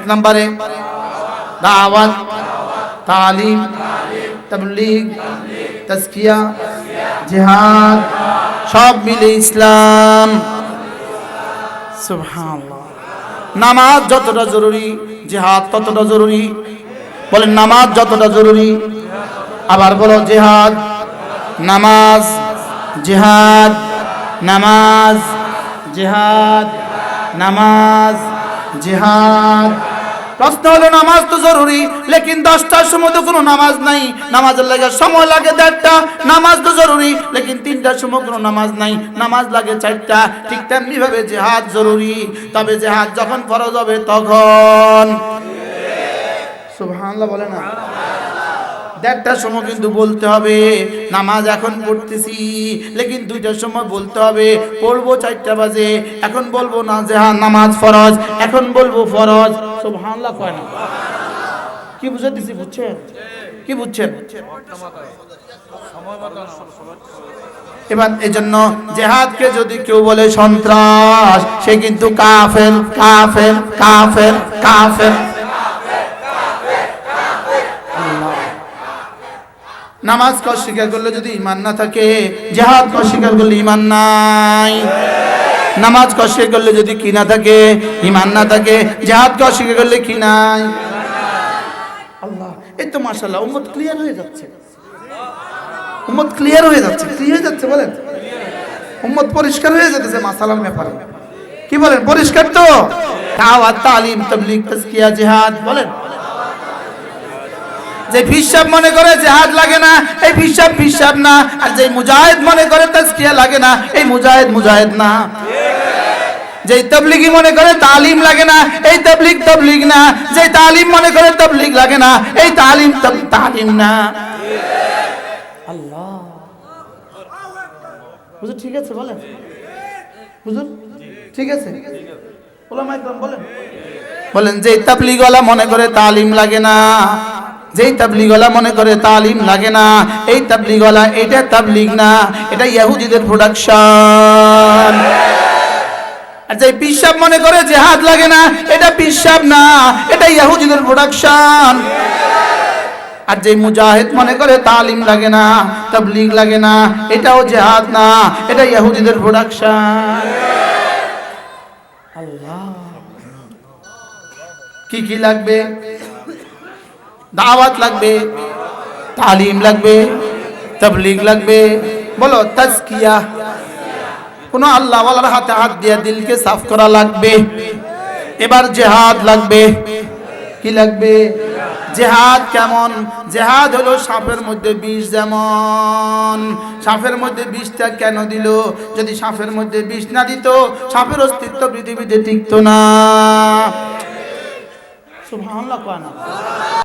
এক নম্বরে দাওয়াত, তালিম, তবলিগ, তজকিয়া, জিহাদ, সব মিলে ইসলাম। নামাজ যতটা জরুরি, জিহাদ ততটা জরুরি। বলেন, নামাজ যতটা জরুরি। আবার বলো, জিহাদ, নামাজ জিহাদ নামাজ জিহাদ নামাজ, জিহাদ। প্রশ্ন হলো, নামাজ তো জরুরি, লেকিন দশটার সময় তো কোনো নামাজ নাই। নামাজের লাগে সময় লাগে দেড়টা, নামাজ তো জরুরি, লেকিন তিনটার সময় কোনো নামাজ নাই। নামাজ লাগে চারটা, ঠিক তেমনি ভাবে জেহাদ জরুরি। তবে জেহাদ যখন ফরজ হবে তখন। সুবহানাল্লাহ বলে না? দেড়টার সময় কিন্তু বলতে হবে, নামাজ এখন পড়তেছি, লেকিন দুইটার সময় বলতে হবে, পড়ব চারটা বাজে, এখন বলব না যে হ্যাঁ নামাজ ফরজ, এখন বলব ফরজ। হামলা কয় না? কি বুঝাতেছি বুঝছেন? কি বুঝছেন? এবার এই জন্য জেহাদকে যদি কেউ বলে সন্ত্রাস, সে কিন্তু কাফের কাফের কাফের কাফের। নামাজ ক স্বীকার করলে যদি ইমান না থাকে, জেহাদ ক স্বীকার করলে ইমান নাই। নামাজ ক স্বীকার করলে যদি কি না থাকে ইমান না থাকে, জেহাদ ক স্বীকার করলে কি নাই? আল্লাহ, এই তো মাশাআল্লাহ, উম্মত ক্লিয়ার হয়ে যাচ্ছে। উম্মত ক্লিয়ার হয়ে যাচ্ছে কি হয়ে যাচ্ছে, বলেন। উম্মত পরিষ্কার হয়ে যেতেছে, মাসালার ব্যাপারে। কি বলেন, পরিষ্কার তো? দাওয়াত, তালিম তাজকিয়া, জিহাদ, বলেন। যে ফিসাব মনে করে জেহাদ লাগে না, এই ফিসাব ফিসাব না, আর যে মুজাহিদ মনে করে তাজকিয়া লাগে না, এই মুজাহিদ মুজাহিদ না। যে তবলিগি মনে করে তালিম লাগে না এই তবলিগ তবলিগ না। যে তালিম মনে করে তবলিগ লাগে না এই তালিম তব- তালিম না। আল্লাহ। হুজুর ঠিক আছে বলেন। হুজুর ঠিক আছে। ওলামা একদম বলেন। বলেন যে তাবলিগওয়ালা মনে করে তালিম লাগে না যেই তাবলিগওয়ালা মনে করে তালিম লাগে না এই তাবলিগওয়ালা এটা তাবলিগ না এটা ইহুদিদের প্রোডাকশন আর যে পিসাব মনে করে জেহাদ লাগে না, এটা পিসাব না, এটা ইহুদিদের প্রোডাকশন আর যে মুজাহিদ মনে করে তালিম লাগে না, তাবলিগ লাগে না, এটাও জেহাদ না, এটা ইহুদিদের প্রোডাকশন আল্লাহ কি কি লাগবে? দাওয়াত লাগবে, তালিম লাগবে, তবলিগ লাগবে, বলো, তাজকিয়া। কোন আল্লাহ ওয়ালার হাতে হাত দিয়ে দিলকে সাফ করা লাগবে? এবার জেহাদ লাগবে। কি লাগবে? জেহাদ কেমন? জেহাদ হলো সাপের মধ্যে বিষ যেমন। সাপের মধ্যে বিষটা কেন দিল? যদি সাপের মধ্যে বিষ না দিত, সাপের অস্তিত্ব পৃথিবীতে টিকতো না। সুবহানাল্লাহ কয় না